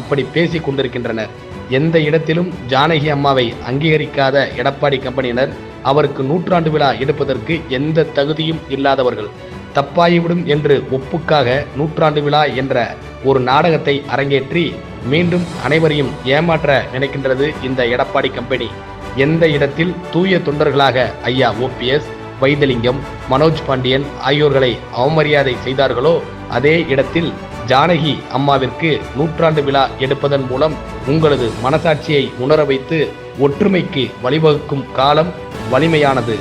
அப்படி பேசிக் கொண்டிருக்கின்றனர். எந்த இடத்திலும் ஜானகி அம்மாவை அங்கீகரிக்காத எடப்பாடி கம்பெனியினர் அவருக்கு நூற்றாண்டு விழா எடுப்பதற்கு எந்த தகுதியும் இல்லாதவர்கள். தப்பாகிவிடும் என்று ஒப்புக்காக நூற்றாண்டு விழா என்ற ஒரு நாடகத்தை அரங்கேற்றி மீண்டும் அனைவரையும் ஏமாற்ற நினைக்கின்றது இந்த எடப்பாடி கம்பெனி. எந்த இடத்தில் தூய தொண்டர்களாக ஐயா ஓபிஎஸ் வைத்தலிங்கம் மனோஜ் பாண்டியன் ஆகியோர்களை அவமரியாதை செய்தார்களோ அதே இடத்தில் ஜானகி அம்மாவிற்கு நூற்றாண்டு விழா எடுப்பதன் மூலம் உங்களது மனசாட்சியை உணர வைத்து ஒற்றுமைக்கு வழிவகுக்கும் காலம் வலிமையானது.